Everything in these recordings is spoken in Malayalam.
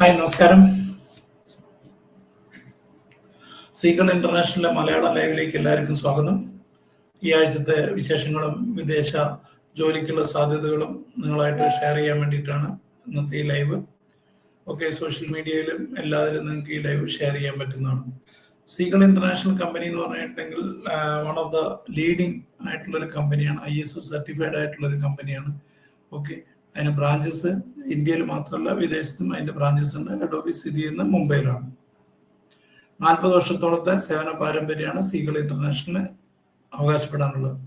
Ai, nossa, cara, സീഗൾ ഇന്റർനാഷണലിലെ മലയാളം ലൈവിലേക്ക് എല്ലാവർക്കും സ്വാഗതം. ഈ ആഴ്ചത്തെ വിശേഷങ്ങളും വിദേശ ജോലിക്കുള്ള സാധ്യതകളും നിങ്ങളായിട്ട് ഷെയർ ചെയ്യാൻ വേണ്ടിയിട്ടാണ് ഇന്നത്തെ ഈ ലൈവ് ഓക്കെ സോഷ്യൽ മീഡിയയിലും എല്ലാവരും നിങ്ങൾക്ക് ഈ ലൈവ് ഷെയർ ചെയ്യാൻ പറ്റുന്നതാണ്. സീഗൾ ഇന്റർനാഷണൽ കമ്പനി എന്ന് പറഞ്ഞിട്ടുണ്ടെങ്കിൽ വൺ ഓഫ് ദ ലീഡിംഗ് ആയിട്ടുള്ള ഒരു കമ്പനിയാണ് ഐ എസ് ഒ സർട്ടിഫൈഡ് ആയിട്ടുള്ള ഒരു കമ്പനിയാണ് ഓക്കെ അതിന് ബ്രാഞ്ചസ് ഇന്ത്യയിൽ മാത്രമല്ല വിദേശത്തും അതിന്റെ ബ്രാഞ്ചസ് ഉണ്ട്. ഹെഡ് ഓഫീസ് സ്ഥിതി ചെയ്യുന്നത് മുംബൈയിലാണ്. നാൽപ്പത് വർഷത്തോളത്തെ സേവന പാരമ്പര്യമാണ് സീഗൾ ഇന്റർനാഷണൽ അവകാശപ്പെടാനുള്ളത്.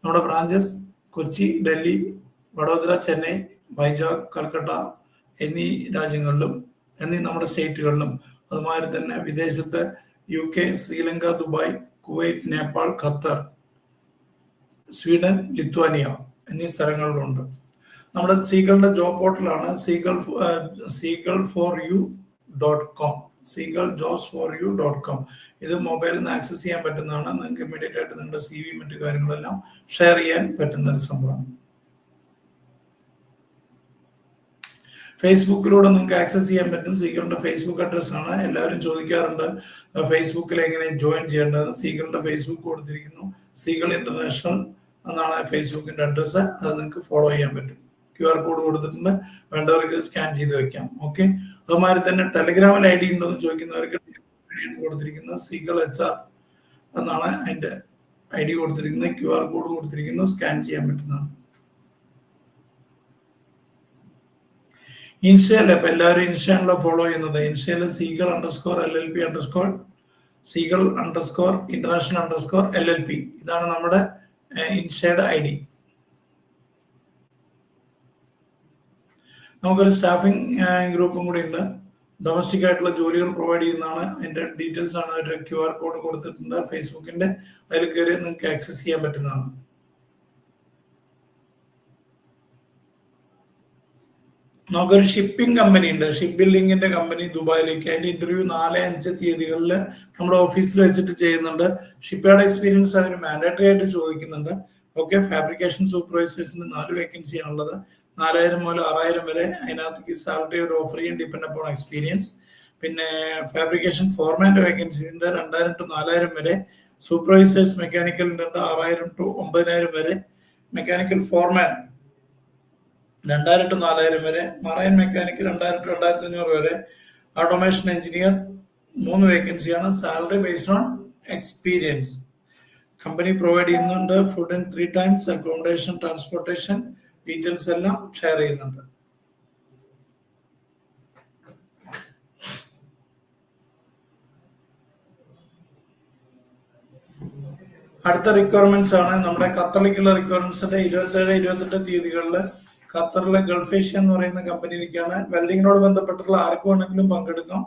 നമ്മുടെ ബ്രാഞ്ചസ് കൊച്ചി ഡൽഹി വഡോദര ചെന്നൈ വൈജാഗ് കൽക്കട്ട എന്നീ രാജ്യങ്ങളിലും എന്നീ നമ്മുടെ സ്റ്റേറ്റുകളിലും അതുമാതിരി തന്നെ വിദേശത്ത് U K Sri Lanka Dubai Kuwait Nepal Qatar Sweden Lithuania എന്നീ സ്ഥലങ്ങളിലുണ്ട്. നമ്മുടെ സീകളുടെ job പോർട്ടലാണ് Seagull Seagull for you dot com. Com ഇത് മൊബൈലിൽ നിന്ന് ആക്സസ് ചെയ്യാൻ പറ്റുന്നതാണ്. നിങ്ങൾക്ക് ഇമ്മീഡിയറ്റ് ആയിട്ട് നിങ്ങളുടെ സി വി മറ്റു കാര്യങ്ങളെല്ലാം ഷെയർ ചെയ്യാൻ പറ്റുന്ന ഒരു സംഭവമാണ് ഫേസ്ബുക്കിലൂടെ നിങ്ങൾക്ക് ആക്സസ് ചെയ്യാൻ പറ്റും. സീഗറിന്റെ ഫേസ്ബുക്ക് അഡ്രസ് ആണ്. എല്ലാവരും ചോദിക്കാറുണ്ട് ഫേസ്ബുക്കിൽ എങ്ങനെ ജോയിൻ ചെയ്യേണ്ടത് സീഗറിന്റെ ഫേസ്ബുക്ക് കൊടുത്തിരിക്കുന്നു. സീഗൾ ഇന്റർനാഷണൽ എന്നാണ് ഫേസ്ബുക്കിന്റെ അഡ്രസ്സ് അത് നിങ്ങൾക്ക് ഫോളോ ചെയ്യാൻ പറ്റും. ക്യു ആർ കോഡ് കൊടുത്തിട്ടുണ്ട്. വേണ്ടവർക്ക് സ്കാൻ ചെയ്ത് വെക്കാം. ഓക്കെ അതുമാതിരി തന്നെ ടെലിഗ്രാമിൽ ഐ ഡി ഉണ്ടോ എന്ന് ചോദിക്കുന്നവർക്ക് കൊടുത്തിരിക്കുന്നത് സിഗൾ എച്ച് ആർ എന്നാണ് അതിന്റെ ഐ ഡി കൊടുത്തിരിക്കുന്നത്. ക്യു ആർ കോഡ് കൊടുത്തിരിക്കുന്നു. സ്കാൻ ചെയ്യാൻ പറ്റുന്നതാണ്. ഇൻസ്റ്റയിൽ ഇപ്പൊ എല്ലാവരും ഇൻസ്റ്റാണല്ലോ ഫോളോ ചെയ്യുന്നത്. ഇൻസ്റ്റയിൽ Seagull underscore L L P underscore Seagull underscore international underscore L L P ഇതാണ് നമ്മുടെ ഇൻസ്റ്റയുടെ ഐ ഡി നമുക്കൊരു സ്റ്റാഫിംഗ് ഗ്രൂപ്പും കൂടി ഉണ്ട് ഡൊമസ്റ്റിക് ആയിട്ടുള്ള ജോലികൾ പ്രൊവൈഡ് ചെയ്യുന്നതാണ്. അതിന്റെ ഡീറ്റെയിൽസ് ആണ്. ഒരു ക്യു ആർ കോഡ് കൊടുത്തിട്ടുണ്ട് ഫേസ്ബുക്കിന്റെ അതിൽ കയറി നിങ്ങൾക്ക് ആക്സസ് ചെയ്യാൻ പറ്റുന്നതാണ്. നമുക്കൊരു ഷിപ്പിംഗ് കമ്പനി ഉണ്ട്. ഷിപ്പ് ബിൽഡിങ്ങിന്റെ കമ്പനി ദുബായിലേക്ക്. അതിന്റെ ഇന്റർവ്യൂ നാല് അഞ്ച് തീയതികളിൽ നമ്മുടെ ഓഫീസിൽ വെച്ചിട്ട് ചെയ്യുന്നുണ്ട്. ഷിപ്പ് യാർഡ് എക്സ്പീരിയൻസ് അവർ മാൻഡേറ്ററി ആയിട്ട് ചോദിക്കുന്നുണ്ട്. ഓക്കെ ഫാബ്രിക്കേഷൻ സൂപ്പർവൈസേഴ്സിന് നാല് വേക്കൻസി ആണുള്ളത്. നാലായിരം മുതൽ ആറായിരം വരെ അതിനകത്തേക്ക് സാലറി ഒരു ഓഫർ ചെയ്യും ഡിപ്പെൻഡ് അപ്പോൺ എക്സ്പീരിയൻസ് പിന്നെ ഫാബ്രിക്കേഷൻ ഫോർമാൻഡ് വേക്കൻസിന്റെ രണ്ടായിരം ടു നാലായിരം വരെ സൂപ്പർവൈസേഴ്സ് മെക്കാനിക്കലിന്റെ ഉണ്ട് ആറായിരം ടു ഒമ്പതിനായിരം വരെ മെക്കാനിക്കൽ ഫോർമാൻ രണ്ടായിരം ടു നാലായിരം വരെ മറൈൻ മെക്കാനിക്കൽ രണ്ടായിരം ടു രണ്ടായിരത്തി അഞ്ഞൂറ് വരെ ഓട്ടോമേഷൻ എഞ്ചിനീയർ മൂന്ന് വേക്കൻസിയാണ് salary based on experience company provide ചെയ്യുന്നുണ്ട് food and three times accommodation transportation details എല്ലാം ഷെയർ ചെയ്യുന്നുണ്ട്. അടുത്ത റിക്വയർമെന്റ്സ് ആണ് നമ്മുടെ ഖത്തറിലേക്കുള്ള റിക്വയർമെന്റ്സിന്റെ ഇരുപത്തേഴ് ഇരുപത്തെട്ട് തീയതികളിൽ ഖത്തറിലെ ഗൾഫ് ഏഷ്യ എന്ന് പറയുന്ന കമ്പനിയിലേക്കാണ് വെൽഡിങ്ങിനോട് ബന്ധപ്പെട്ടുള്ള ആർക്ക് വേണമെങ്കിലും പങ്കെടുക്കാം.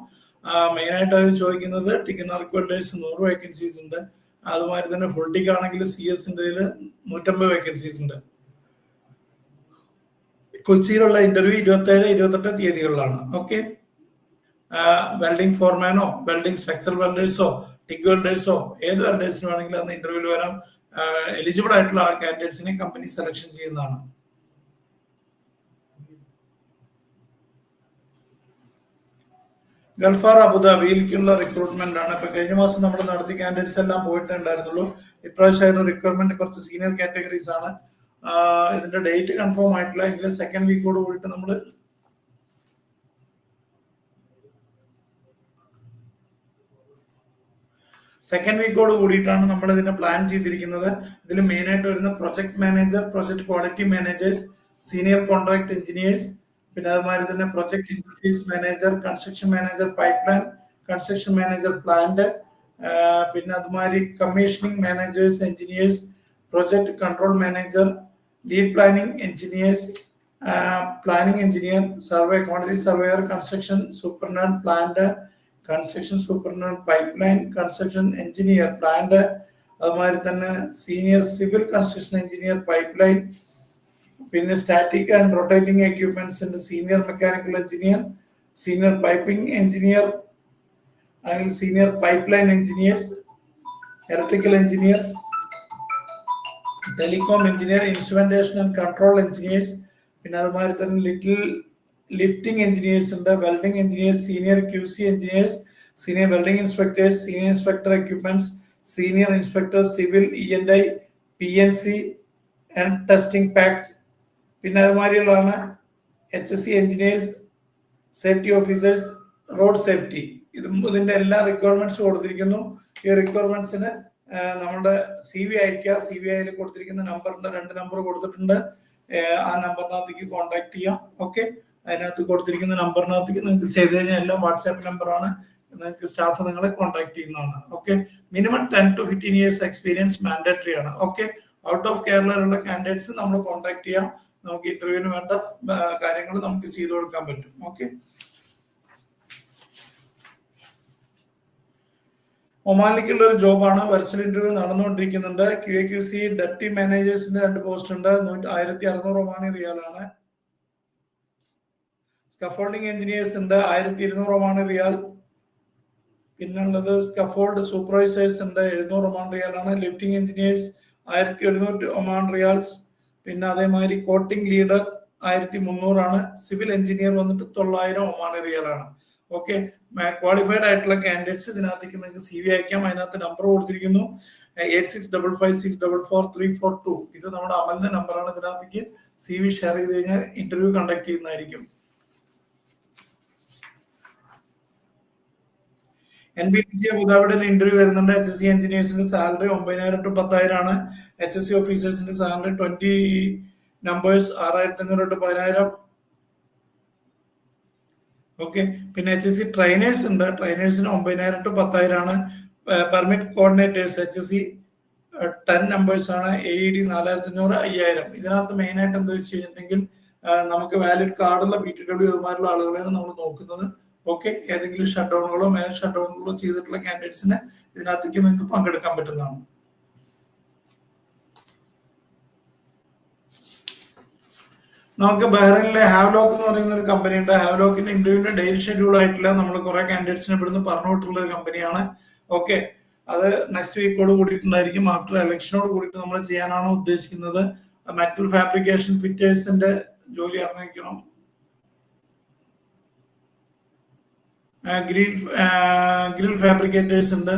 മെയിൻ ആയിട്ട് അത് ചോദിക്കുന്നത് ടിക്കനാർക്ക് വെൽഡേഴ്സ് നൂറ് വേക്കൻസീസ് ഉണ്ട്. അതുമാതിരി തന്നെ ഫുൾ ടിക്ക് ആണെങ്കിൽ സി എസിന്റെ നൂറ്റമ്പത് വേക്കൻസീസ് ഉണ്ട്. കൊച്ചിയിലുള്ള ഇന്റർവ്യൂ ഇരുപത്തേഴ് ഇരുപത്തെട്ട് തീയതികളിലാണ്. ഓക്കെ വെൽഡിംഗ് ഫോർമാനോ വെൽഡിംഗ് സ്ട്രക്ചർ വെൽഡേഴ്സോ ടിഗ് വെൽഡേഴ്സോ ഏത് വെൽഡേഴ്സിന് വേണമെങ്കിലും അന്ന് ഇന്റർവ്യൂവിൽ വരാം. എലിജിബിൾ ആയിട്ടുള്ള ആ കാൻഡിഡേറ്റ്സിനെ കമ്പനി സെലക്ഷൻ ചെയ്യുന്നതാണ്. ഗൾഫാർ അബുദാബിയിലേക്കുള്ള റിക്രൂട്ട്മെന്റ് ആണ്. ഇപ്പൊ കഴിഞ്ഞ മാസം നമ്മൾ നടത്തിയ കാൻഡിഡേറ്റ്സ് എല്ലാം പോയിട്ടുണ്ടായിരുന്നുള്ളൂ ഇപ്രാവശ്യമായിരുന്നു റിക്വയർമെന്റ് കുറച്ച് സീനിയർ കാറ്റഗറീസ് ആണ്. ഇതിന്റെ ഡേറ്റ് കൺഫേം ആയിട്ടില്ല. എങ്കിലും സെക്കൻഡ് വീക്കോട് കൂടിയിട്ട് നമ്മൾ സെക്കൻഡ് വീക്കോട് കൂടിയിട്ടാണ് നമ്മൾ ഇതിനെ പ്ലാൻ ചെയ്തിരിക്കുന്നത്. ഇതിൽ മെയിൻ ആയിട്ട് വരുന്ന project manager project quality managers senior contract engineers പിന്നെ അതുമാതിരി തന്നെ project interface manager construction manager pipeline construction manager plant പിന്നെ അതുമാതിരി commissioning managers engineers project control manager lead planning engineers planning engineer survey quantity surveyor construction സൂപ്പർനന്റ് plant construction superintendent pipeline construction engineer plant അതുമാതിരി തന്നെ senior civil construction engineer pipeline പിന്നെ static and rotating എക്യുപ്മെന്റ്സിന്റെ senior mechanical engineer senior piping engineer അല്ലെങ്കിൽ senior pipe line engineers electrical engineer telecom engineer instrumentation and control engineers പിന്നെ അതുമാതിരി തന്നെ ലിറ്റിൽ ലിഫ്റ്റിംഗ് എഞ്ചിനീയേഴ്സ് ഉണ്ട് welding engineers senior Q C engineers senior welding inspectors senior inspector equipments senior inspector civil E N I P N C and testing pack പിന്നെ അതുമാതിരിയുള്ളതാണ് H S C engineers safety officers road safety ഇതും ഇതിന്റെ എല്ലാ റിക്വയർമെന്റ്സും കൊടുത്തിരിക്കുന്നു. ഈ റിക്വയർമെന്റ്സിന് നമ്മുടെ സി വി അയക്കുക സി വി ഐയിൽ കൊടുത്തിരിക്കുന്ന നമ്പറിന്റെ രണ്ട് നമ്പർ കൊടുത്തിട്ടുണ്ട്. ആ നമ്പറിനകത്തേക്ക് കോൺടാക്ട് ചെയ്യാം. ഓക്കെ അതിനകത്ത് കൊടുത്തിരിക്കുന്ന നമ്പറിനകത്തേക്ക് നിങ്ങൾക്ക് ചെയ്ത് കഴിഞ്ഞാൽ എല്ലാം വാട്സാപ്പ് നമ്പറാണ് നിങ്ങൾക്ക് സ്റ്റാഫ് നിങ്ങളെ കോൺടാക്ട് ചെയ്യുന്നതാണ്. Okay minimum ten to fifteen years experience mandatory ആണ്. ഓക്കെ ഔട്ട് ഓഫ് കേരളയിലുള്ള കാൻഡിഡേറ്റ്സ് നമ്മൾ കോൺടാക്ട് ചെയ്യാം. നമുക്ക് ഇന്റർവ്യൂവിന് വേണ്ട കാര്യങ്ങൾ നമുക്ക് ചെയ്തു കൊടുക്കാൻ പറ്റും. ഓക്കെ ഒമാനിലേക്കുള്ള ഒരു ജോബാണ്. വെർച്വൽ ഇന്റർവ്യൂ നടന്നുകൊണ്ടിരിക്കുന്നുണ്ട്. Q A Q C deputy മാനേജേഴ്സിന്റെ രണ്ട് പോസ്റ്റ് ഉണ്ട്. ആയിരത്തി അറുന്നൂറ് ഒമാനി റിയാലാണ് സ്കഫോൾഡിംഗ് എഞ്ചിനീയേഴ്സ് ഉണ്ട്. ആയിരത്തി ഇരുന്നൂറ് ഒമാനി റിയാൽ. പിന്നുള്ളത് സ്കഫോൾഡ് സൂപ്പർവൈസേഴ്സ് ഉണ്ട്. എഴുന്നൂറ് ഒമാൻ റിയാലാണ് ലിഫ്റ്റിംഗ് എഞ്ചിനീയേഴ്സ് ആയിരത്തി ഒരുന്നൂറ്റി ഒമാൻ റിയാൽസ്. പിന്നെ അതേമാതിരി കോട്ടിംഗ് ലീഡർ ആയിരത്തി മുന്നൂറാണ് സിവിൽ എഞ്ചിനീയർ വന്നിട്ട് തൊള്ളായിരം ഒമാൻ റിയാലാണ് ഓക്കെ ക്വാളിഫൈഡ് ആയിട്ടുള്ള കാൻഡിഡേറ്റ്സ് ഇതിനകത്തേക്ക് നിങ്ങൾക്ക് സി വി അയക്കാം. അതിനകത്ത് നമ്പർ കൊടുത്തിരിക്കുന്നു. Eight six double five six double four three four two ഇത് നമ്മുടെ അമലിന്റെ നമ്പറാണ് ഇതിനകത്തേക്ക് സി വി ഷെയർ ചെയ്ത് കഴിഞ്ഞാൽ ഇന്റർവ്യൂ കണ്ടക്ട് ചെയ്യുന്നതായിരിക്കും. എൻ ബി ടി സി അബുദാബിയുടെ ഇന്റർവ്യൂ വരുന്നുണ്ട്. എച്ച് എസ് സി എഞ്ചിനീയേഴ്സിന്റെ സാലറി ഒമ്പതിനായിരം ടു പത്തായിരം ആണ്. എച്ച് എസ് സി ഓഫീസേഴ്സിന്റെ സാലറി ട്വന്റി നമ്പേഴ്സ് ആറായിരത്തി അഞ്ഞൂറ് ടു പതിനായിരം. ഓക്കെ പിന്നെ എച്ച് എസ് സി ട്രെയിനേഴ്സ് ഉണ്ട്. ട്രെയിനേഴ്സിന് ഒമ്പതിനായിരം ടു പത്തായിരം ആണ് permit coordinators H S C ten numbers ആണ്. എ ഇ ഡി നാലായിരത്തി അഞ്ഞൂറ് അയ്യായിരം. ഇതിനകത്ത് മെയിൻ ആയിട്ട് എന്താ വെച്ച് കഴിഞ്ഞിട്ടുണ്ടെങ്കിൽ നമുക്ക് വാലിഡ് കാർഡുള്ള ബി ടി ഡബ്ല്യു ഇതുമാരുള്ള ആളുകളെയാണ് നമ്മൾ നോക്കുന്നത്. ഓക്കെ ഏതെങ്കിലും ഷട്ട് ഡൗണുകളോ മേൽ ഷട്ട് ഡൗണുകളോ ചെയ്തിട്ടുള്ള കാൻഡിഡേറ്റ്സിന് ഇതിനകത്തേക്ക് നിങ്ങൾക്ക് പങ്കെടുക്കാൻ പറ്റുന്നതാണ്. നമുക്ക് ബഹ്റൈനിലെ ഹാവ്ലോക്ക് എന്ന് പറയുന്ന ഒരു കമ്പനി ഉണ്ട്. ഹാവ്ലോക്കിന്റെ ഇന്റർവ്യൂവിന്റെ ഡെയിലി ഷെഡ്യൂൾ ആയിട്ടില്ല. നമ്മൾ കുറെ കാൻഡിഡേറ്റ്സിനെ ഇവിടുന്ന് പറഞ്ഞു വിട്ടുള്ള ഒരു കമ്പനിയാണ് ഓക്കെ അത് നെക്സ്റ്റ് വീക്കോട് കൂടിയിട്ടുണ്ടായിരിക്കും. ആഫ്റ്റർ ഇലക്ഷനോട് കൂടിയിട്ട് നമ്മൾ ചെയ്യാനാണ് ഉദ്ദേശിക്കുന്നത്. മെറ്റൽ ഫാബ്രിക്കേഷൻ ഫിറ്റേഴ്സിന്റെ ജോലി അറിഞ്ഞിരിക്കണം. ഗ്രിൽ ഗ്രിൽ ഫാബ്രിക്കേറ്റേഴ്സ് ഉണ്ട്.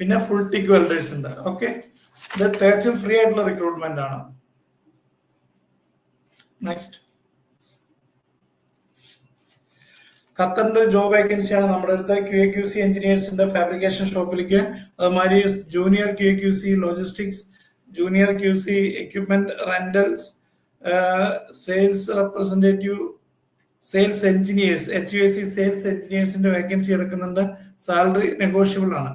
പിന്നെ ഫുൾ ടിക് വെൽഡേഴ്സ് ഉണ്ട്. ഓക്കെ ഇത് തികച്ചും ഫ്രീ ആയിട്ടുള്ള റിക്രൂട്ട്മെന്റ് ആണ്. നെക്സ്റ്റ് ഖത്തറിന്റെ ജോബ് വേക്കൻസിയാണ് നമ്മുടെ അടുത്ത് ക്യു എ ക്യു സി എഞ്ചിനീയേഴ്സിന്റെ ഫാബ്രിക്കേഷൻ ഷോപ്പിലേക്ക് അതുമാതിരി junior Q A Q C logistics junior Q C equipment rentals sales representative sales engineers H U S C sales എഞ്ചിനീയേഴ്സിന്റെ vacancy എടുക്കുന്നുണ്ട്. സാലറി നെഗോഷ്യബിൾ ആണ്.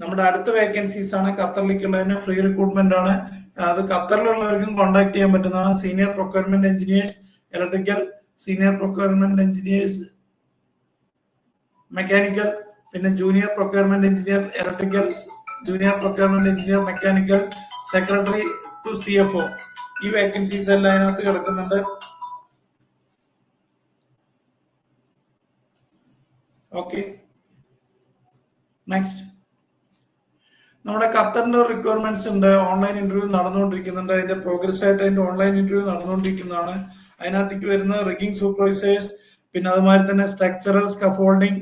നമ്മുടെ അടുത്ത വേക്കൻസീസ് ആണ്. ഖത്തറിലേക്കുള്ളതിന് ഫ്രീ റിക്രൂട്ട്മെന്റ് ആണ്. അത് ഖത്തറിലുള്ളവർക്കും കോൺടാക്ട് ചെയ്യാൻ പറ്റുന്നതാണ്. Senior procurement engineers electrical senior procurement engineers mechanical പിന്നെ junior procurement engineer electrical junior procurement engineer mechanical secretary to C F O ഈ വേക്കൻസീസ് എല്ലാം അതിനകത്ത് കിടക്കുന്നുണ്ട്. ഓക്കെ നെക്സ്റ്റ് നമ്മുടെ ഖത്തറിന്റെ റിക്വയർമെന്റ്സ് ഉണ്ട്. ഓൺലൈൻ ഇന്റർവ്യൂ നടന്നുകൊണ്ടിരിക്കുന്നുണ്ട്. അതിന്റെ പ്രോഗ്രസ് ആയിട്ട് അതിന്റെ ഓൺലൈൻ ഇന്റർവ്യൂ നടന്നുകൊണ്ടിരിക്കുന്നതാണ്. അതിനകത്തേക്ക് വരുന്ന റിഗിങ് സൂപ്പർവൈസേഴ്സ് പിന്നെ അതുമാതിരി തന്നെ സ്ട്രക്ചറൽ സ്കഫോൾഡിംഗ്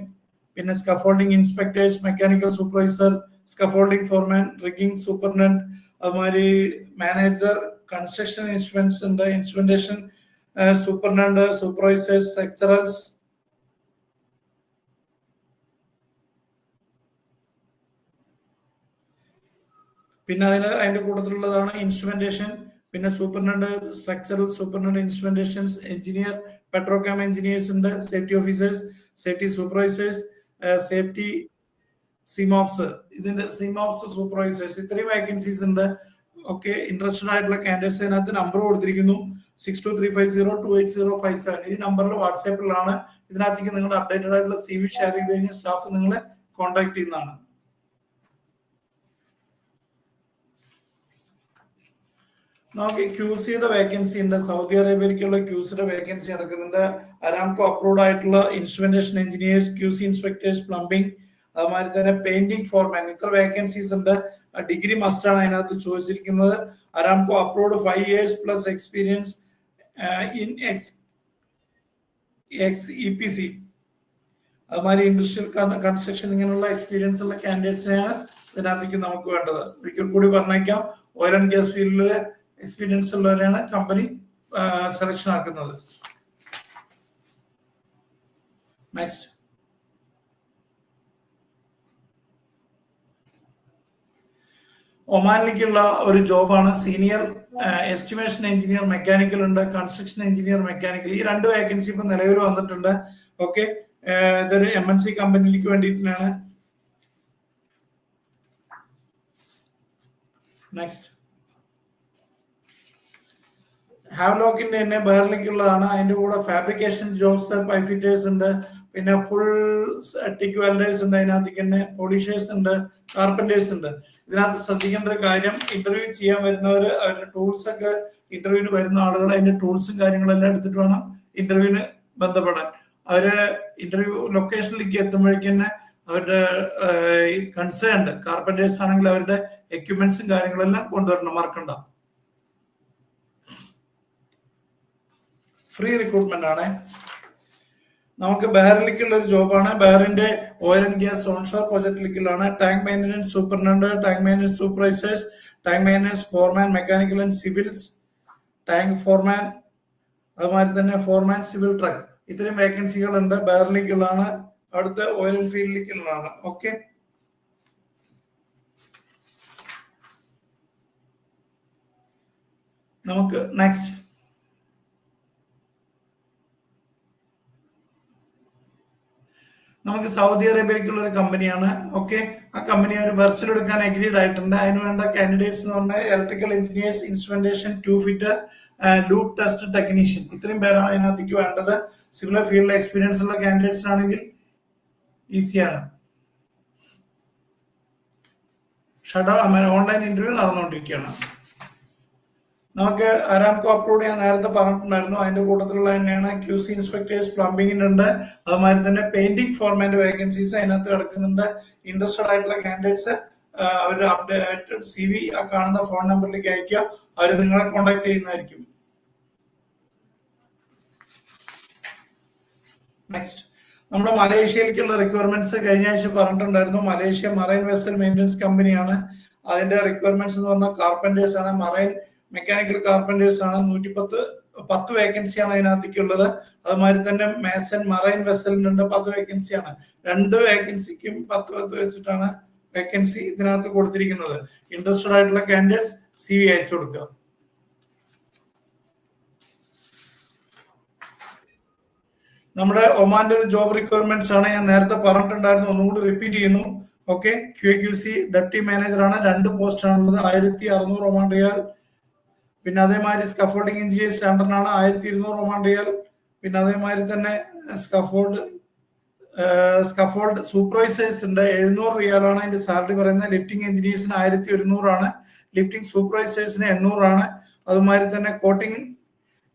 പിന്നെ scaffolding inspectors mechanical supervisor scaffolding foreman rigging superintendent അതുമാതിരി മാനേജർ കൺസ്ട്രക്ഷൻ ഇൻസ്ട്രുമെന്റ്സ് ഉണ്ട്. ഇൻസ്ട്രുമെന്റേഷൻ സൂപ്പർഡന്റ് സൂപ്പർവൈസേഴ്സ് സ്ട്രക്ചറൽസ് പിന്നെ അതിന് അതിന്റെ കൂട്ടത്തിലുള്ളതാണ് ഇൻസ്ട്രുമെന്റേഷൻ പിന്നെ superintendent structural superintendent instrumentations engineer petrochem engineers ഉണ്ട് safety officers safety supervisors safety SIMOPS ഇതിന്റെ സിമോപ്സ് സൂപ്പർവൈസേഴ്സ് ഇത്രയും വേക്കൻസീസ് ഉണ്ട്. ഓക്കെ ഇൻട്രസ്റ്റഡ് ആയിട്ടുള്ള കാൻഡിഡേറ്റ്സ് അതിനകത്ത് നമ്പർ കൊടുത്തിരിക്കുന്നു. Six two three five zero two eight zero five seven ഈ നമ്പറിൽ വാട്സാപ്പിലാണ് ഇതിനകത്തേക്ക് നിങ്ങൾ അപ്ഡേറ്റഡ് ആയിട്ടുള്ള സി വി ഷെയർ ചെയ്ത് കഴിഞ്ഞാൽ സ്റ്റാഫ് നിങ്ങളെ കോൺടാക്ട് ചെയ്യുന്നതാണ്. നമുക്ക് ക്യൂസിയുടെ വേക്കൻസി ഉണ്ട്. സൗദി അറേബ്യയിലേക്കുള്ള ക്യൂസിയുടെ വേക്കൻസി നടക്കുന്നുണ്ട്. അരാംകോ അപ്രൂവ്ഡ് ആയിട്ടുള്ള instrumentation engineers QC inspectors plumbing അതുമാതിരി തന്നെ പെയിന്റിംഗ് ഫോർമാൻ ഇത്ര വേക്കൻസീസ് ഉണ്ട്. ഡിഗ്രി മസ്റ്റ് ആണ് അതിനകത്ത് ചോദിച്ചിരിക്കുന്നത്. Aramco approved five years plus experience in X E P C അതുമാതിരി ഇൻഡസ്ട്രിയൽ കൺസ്ട്രക്ഷൻ ഇങ്ങനെയുള്ള എക്സ്പീരിയൻസ് ഉള്ള കാൻഡിഡേറ്റ്സിനെയാണ് ഇതിനകത്തേക്ക് നമുക്ക് വേണ്ടത്. ഒരിക്കൽ കൂടി പറഞ്ഞേക്കാം. ഓയിൽ ആൻഡ് ഗ്യാസ് ഫീൽഡിലെ എക്സ്പീരിയൻസ് ഉള്ളവരെയാണ് കമ്പനി സെലക്ഷൻ ആക്കുന്നത്. നെക്സ്റ്റ് ഒമാനിലേക്കുള്ള ഒരു ജോബാണ്. സീനിയർ എസ്റ്റിമേഷൻ എഞ്ചിനീയർ മെക്കാനിക്കൽ ഉണ്ട്. കൺസ്ട്രക്ഷൻ എഞ്ചിനീയർ മെക്കാനിക്കൽ ഈ രണ്ട് വേക്കൻസി ഇപ്പൊ നിലവിൽ വന്നിട്ടുണ്ട്. ഓക്കെ ഇതൊരു എം എൻ സി കമ്പനിയിലേക്ക് വേണ്ടിയിട്ടാണ്. നെക്സ്റ്റ് ഹാവ്ലോക്കിന്റെ തന്നെ ബേറിലേക്കുള്ളതാണ് അതിന്റെ കൂടെ ഫാബ്രിക്കേഷൻ ജോബ്സ് പൈഫിറ്റേഴ്സ് ഉണ്ട്. പിന്നെ ഫുൾ ടിക് വെൽഡേഴ്സ് ഉണ്ട്. അതിനകത്തേക്ക് തന്നെ പോളിഷേഴ്സ് ഉണ്ട്. കാർപ്പന്റേഴ്സ് ഉണ്ട്. ഇതിനകത്ത് ശ്രദ്ധിക്കേണ്ട ഒരു കാര്യം ഇന്റർവ്യൂ ചെയ്യാൻ വരുന്നവർ അവരുടെ ടൂൾസ് ഒക്കെ ഇന്റർവ്യൂവിന് വരുന്ന ആളുകൾ അതിന്റെ ടൂൾസും കാര്യങ്ങളെല്ലാം എടുത്തിട്ട് വേണം ഇന്റർവ്യൂവിന് ബന്ധപ്പെടാൻ. അവർ ഇന്റർവ്യൂ ലൊക്കേഷനിലേക്ക് എത്തുമ്പോഴേക്കും തന്നെ അവരുടെ കൺസേൺ കാർപ്പന്റേഴ്സ് ആണെങ്കിൽ അവരുടെ എക്യുപ്മെന്റ്സും കാര്യങ്ങളെല്ലാം കൊണ്ടുവരണം മറക്കണ്ട ഫ്രീ റിക്രൂട്ട്മെന്റ് ആണ്. നമുക്ക് ബഹറിലേക്കുള്ള ഒരു ജോബാണ് ബഹറിന്റെ oil and gas onshore പ്രോജക്റ്റിലേക്കുള്ളതാണ് tank maintenance superintendent tank maintenance supervisors tank maintenance foreman mechanical and civils tank foreman അതുമാതിരി തന്നെ ഫോർമാൻ സിവിൽ ട്രക്ക് ഇത്രയും വേക്കൻസികൾ ഉണ്ട് ബഹറിലേക്കുള്ളതാണ് അടുത്ത ഓയിൽ ആൻഡ് ഫീൽഡിലേക്കുള്ളതാണ് ഓക്കെ നമുക്ക് നെക്സ്റ്റ് നമുക്ക് സൗദി അറേബ്യയിലേക്കുള്ള ഒരു കമ്പനിയാണ്. ഓക്കെ ആ കമ്പനി ഒരു വെർച്വൽ എടുക്കാൻ അഗ്രീഡ് ആയിട്ടുണ്ട്. അതിന് വേണ്ട കാൻഡിഡേറ്റ്സ് എന്ന് പറഞ്ഞാൽ electrical engineers instrumentation to fitter loop test technician ഇത്രയും പേരാണ് അതിനകത്തേക്ക് വേണ്ടത്. സിമിലർ ഫീൽഡിൽ എക്സ്പീരിയൻസ് ഉള്ള കാൻഡിഡേറ്റ്സ് ആണെങ്കിൽ ഈസിയാണ് ഷട്ട് ഓൺലൈൻ ഇന്റർവ്യൂ നടന്നുകൊണ്ടിരിക്കുകയാണ്. നമുക്ക് ആരാംകോ അപ്രൂവ് ഞാൻ നേരത്തെ പറഞ്ഞിട്ടുണ്ടായിരുന്നു. അതിന്റെ കൂട്ടത്തിലുള്ള തന്നെയാണ് ക്യു സി ഇൻസ്പെക്ടേഴ്സ് പ്ലംബിങ്ങിനുണ്ട് അതുമാതിരി തന്നെ പെയിന്റിംഗ് ഫോർമാറ്റ് വേക്കൻസീസ് അതിനകത്ത് കിടക്കുന്നുണ്ട്. ഇൻട്രസ്റ്റഡ് ആയിട്ടുള്ള കാൻഡിഡേറ്റ്സ് അവരുടെ അപ്ഡേറ്റഡ് സി വി ആ കാണുന്ന ഫോൺ നമ്പറിലേക്ക് അയക്കുക അവർ നിങ്ങളെ കോൺടാക്ട് ചെയ്യുന്നതായിരിക്കും. നെക്സ്റ്റ് നമ്മുടെ മലേഷ്യയിലേക്കുള്ള റിക്വയർമെന്റ്സ് കഴിഞ്ഞ ആഴ്ച പറഞ്ഞിട്ടുണ്ടായിരുന്നു. മലേഷ്യ മറൈൻ വെസൽ മെയിന്റനൻസ് കമ്പനിയാണ് അതിന്റെ റിക്വയർമെന്റ്സ് എന്ന് പറഞ്ഞാൽ കാർപ്പന്റേഴ്സ് ആണ്. മറൈൻ മെക്കാനിക്കൽ കാർപ്പന്റേഴ്സ് ആണ് നൂറ്റി പത്ത് പത്ത് വേക്കൻസിയാണ് അതിനകത്തേക്ക് ഉള്ളത് അതുമാതിരി തന്നെ മേസൻ മറൈൻ വെസലിനുണ്ട് പത്ത് വേക്കൻസിയാണ് രണ്ട് വേക്കൻസിക്കും പത്ത് പത്ത് വെച്ചിട്ടാണ് വേക്കൻസി ഇതിനകത്ത് കൊടുത്തിരിക്കുന്നത്. ഇൻട്രസ്റ്റഡ് ആയിട്ടുള്ള കാൻഡിഡേറ്റ്സ് സി വി അയച്ചു കൊടുക്കുക. നമ്മുടെ ഒമാന്റെ ഒരു ജോബ് റിക്വയർമെന്റ്സ് ആണ്. ഞാൻ നേരത്തെ പറഞ്ഞിട്ടുണ്ടായിരുന്നു. ഒന്നുകൂടി റിപ്പീറ്റ് ചെയ്യുന്നു. Okay Q Q C deputy manager ആണ്. രണ്ട് പോസ്റ്റ് ആണുള്ളത്. ആയിരത്തി അറുന്നൂറ് ഒമാൻ റിയാൽ പിന്നെ അതേമാതിരി സ്കഫോൾഡിംഗ് എഞ്ചിനീയർ സ്റ്റാൻഡേർഡാണ് ആയിരത്തി ഇരുന്നൂറ് ഒമാൻ പിന്നെ അതേമാതിരി തന്നെ സ്കഫോൾഡ് സ്കഫോൾഡ് സൂപ്പർവൈസേഴ്സ് ഉണ്ട്. എഴുന്നൂറ് റിയാലാണ് അതിന്റെ സാലറി പറയുന്നത്. ലിഫ്റ്റിംഗ് എഞ്ചിനീയേഴ്സിന് ആയിരത്തി ഒരുന്നൂറാണ് ലിഫ്റ്റിംഗ് സൂപ്പർവൈസേഴ്സിന് എണ്ണൂറാണ്. അതുമാതിരി തന്നെ കോട്ടിംഗ്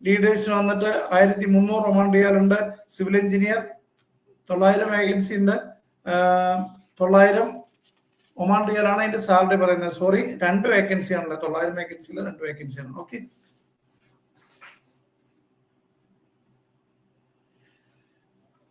ലീഡേഴ്സിന് വന്നിട്ട് ആയിരത്തി മുന്നൂറ് ഒമാൻ റിയാൽ ഉണ്ട്. സിവിൽ എഞ്ചിനീയർ തൊള്ളായിരം വേക്കൻസി ഉണ്ട്. തൊള്ളായിരം ഒമാൻ റിയൽ ആണ് അതിന്റെ സാലറി പറയുന്നത്. സോറി രണ്ട് വേക്കൻസി ആണല്ലോ. തൊള്ളായിരം വേക്കൻസിയിൽ രണ്ട് വേക്കൻസി ആണ്. ഓക്കെ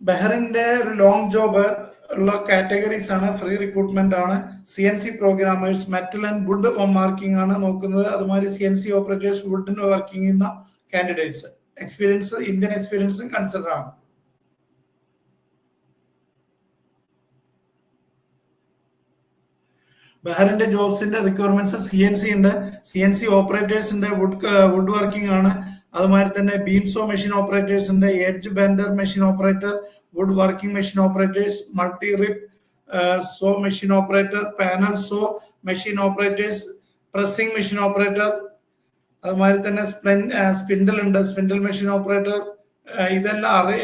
ബെഹറിന്റെ ഒരു ലോങ് ജോബ് ഉള്ള കാറ്റഗറീസ് ആണ് ഫ്രീ റിക്രൂട്ട്മെന്റ് ആണ്. C N C programmers metal and wood marking ആണ് നോക്കുന്നത്. അതുമാതിരി സി എൻ സി ഓപ്പറേറ്റേഴ്സ് വുഡിന് വർക്കിംഗ് ചെയ്യുന്ന കാൻഡിഡേറ്റ്സ് എക്സ്പീരിയൻസ് ഇന്ത്യൻ എക്സ്പീരിയൻസും കൺസിഡർ ആണ്. ബഹറിന്റെ ജോബ്സിന്റെ റിക്വയർമെന്റ്സ് സി എൻ സി ഉണ്ട്. സി എൻ സി ഓപ്പറേറ്റേഴ്സിന്റെ വുഡ് വുഡ് വർക്കിംഗ് ആണ്. അതുമാതിരി തന്നെ beam saw machine operators edge bender machine operator wood working machine operators multi rip saw machine operator panel saw machine operators pressing machine operator അതുമാതിരി തന്നെ സ്പിൻഡൽ ഉണ്ട്. സ്പിൻഡൽ മെഷീൻ ഓപ്പറേറ്റർ ഇതെല്ലാം അറി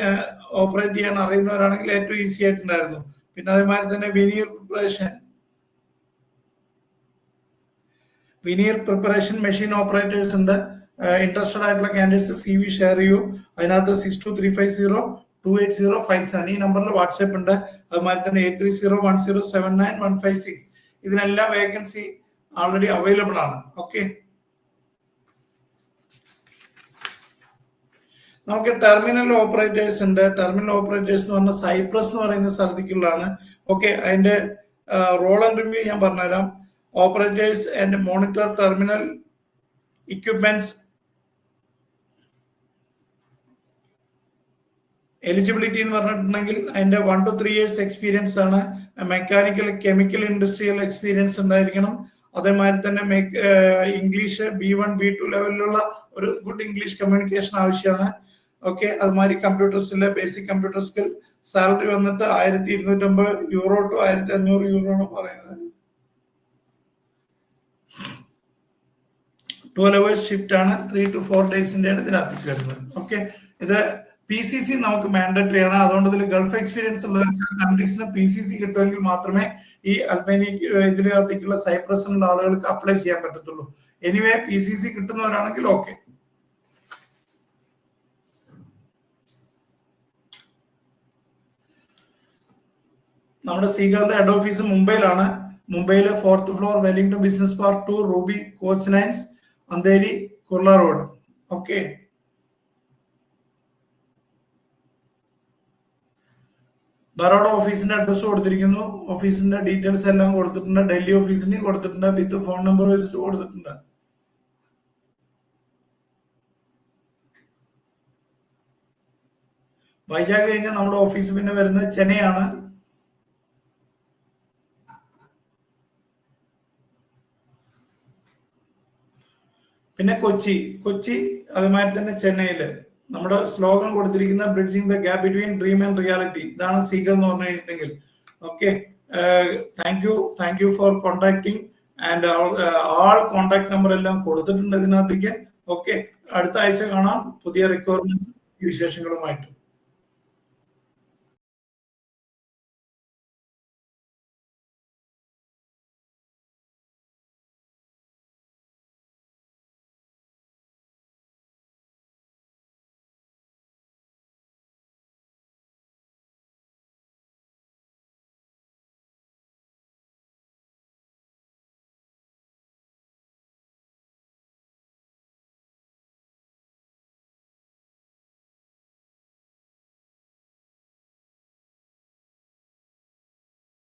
ഓപ്പറേറ്റ് ചെയ്യാൻ അറിയുന്നവരാണെങ്കിൽ ഏറ്റവും ഈസി ആയിട്ടുണ്ടായിരുന്നു. പിന്നെ അതേമാതിരി തന്നെ veneer preparation veneer preparation machine operators ഉണ്ട് ഇൻട്രസ്റ്റഡ് ആയിട്ടുള്ള കാൻഡിഡേറ്റ്സ് സി വി ഷെയർ ചെയ്യൂ. അതിനകത്ത് six two three five zero two eight zero five seven ഈ നമ്പറിൽ വാട്സ്ആപ്പ് ഉണ്ട്. അതുമാതിരി തന്നെ eight three zero one zero seven nine one five six ഇതിനെല്ലാം വേക്കൻസി ഓൾറെഡി അവൈലബിൾ ആണ്. ഓക്കെ നമുക്ക് ടെർമിനൽ ഓപ്പറേറ്റേഴ്സ് ഉണ്ട്. ടെർമിനൽ ഓപ്പറേറ്റേഴ്സ് എന്ന് പറഞ്ഞാൽ സൈപ്രസ് എന്ന് പറയുന്ന സ്ഥലത്തേക്കുള്ളതാണ്. ഓക്കെ അതിന്റെ റോൾ ആൻഡ് റിവ്യൂ ഞാൻ പറഞ്ഞുതരാം. Operators and monitor terminal equipments eligibility എന്ന് പറഞ്ഞിട്ടുണ്ടെങ്കിൽ അതിന്റെ one two three years experience ആണ്. മെക്കാനിക്കൽ കെമിക്കൽ ഇൻഡസ്ട്രിയൽ എക്സ്പീരിയൻസ് ഉണ്ടായിരിക്കണം. അതേമാതിരി തന്നെ English B one B two ലെവലിലുള്ള ഒരു ഗുഡ് ഇംഗ്ലീഷ് കമ്മ്യൂണിക്കേഷൻ ആവശ്യമാണ്. ഓക്കെ അതുമാതിരി കമ്പ്യൂട്ടേഴ്സിലെ ബേസിക് കമ്പ്യൂട്ടർ സ്കിൽ സാലറി വന്നിട്ട് ആയിരത്തി ഇരുന്നൂറ്റമ്പത് യൂറോ ടു ആയിരത്തി അഞ്ഞൂറ് യൂറോ ആണ് പറയുന്നത്. ട്വൽവ് അവേഴ്സ് ഷിഫ്റ്റ് ആണ് ത്രീ ടു ഫോർ ഡേയ്സിന്റെ ആണ് ഇതിനകത്ത് വരുന്നത്. ഓക്കെ ഇത് പി സി സി നമുക്ക് മാൻഡറ്ററി ആണ്. അതുകൊണ്ട് ഇതിൽ ഗൾഫ് എക്സ്പീരിയൻസ് ഉള്ള കൺട്രീസിന് പി സി സി കിട്ടുമെങ്കിൽ മാത്രമേ ഈ അൽബേനി ഇതിനകത്തേക്കുള്ള സൈപ്രസിനുള്ള ആളുകൾക്ക് അപ്ലൈ ചെയ്യാൻ പറ്റത്തുള്ളൂ. എനിവേ പി സി സി കിട്ടുന്നവരാണെങ്കിൽ ഓക്കെ നമ്മുടെ സീകളുടെ ഹെഡ് ഓഫീസ് മുംബൈയിലാണ്. മുംബൈയിലെ fourth floor Wellington business park two Ruby coach nines Andheri Kurla road. Okay. Baroda ഓഫീസിന്റെ അഡ്രസ് കൊടുത്തിരിക്കുന്നു. ഓഫീസിന്റെ ഡീറ്റെയിൽസ് എല്ലാം കൊടുത്തിട്ടുണ്ട്. ഡൽഹി ഓഫീസിന് കൊടുത്തിട്ടുണ്ട്. വിത്ത് ഫോൺ നമ്പർ വെച്ചിട്ട് കൊടുത്തിട്ടുണ്ട്. വൈജാഗ് കഴിഞ്ഞാൽ നമ്മുടെ ഓഫീസ് പിന്നെ വരുന്നത് ചെന്നൈയാണ് പിന്നെ കൊച്ചി. കൊച്ചി അതുമാതിരി തന്നെ ചെന്നൈയിൽ. നമ്മുടെ സ്ലോഗൻ കൊടുത്തിരിക്കുന്ന bridging the gap between dream and reality ഇതാണ് സീഗൽ എന്ന് പറഞ്ഞു കഴിഞ്ഞിട്ടുണ്ടെങ്കിൽ. Okay thank you thank you for contacting and all contact number എല്ലാം കൊടുത്തിട്ടുണ്ട് ഇതിനകത്തേക്ക്. ഓക്കെ അടുത്ത ആഴ്ച കാണാം. പുതിയ റിക്വയർമെന്റ്സ് വിശേഷങ്ങളുമായിട്ട്.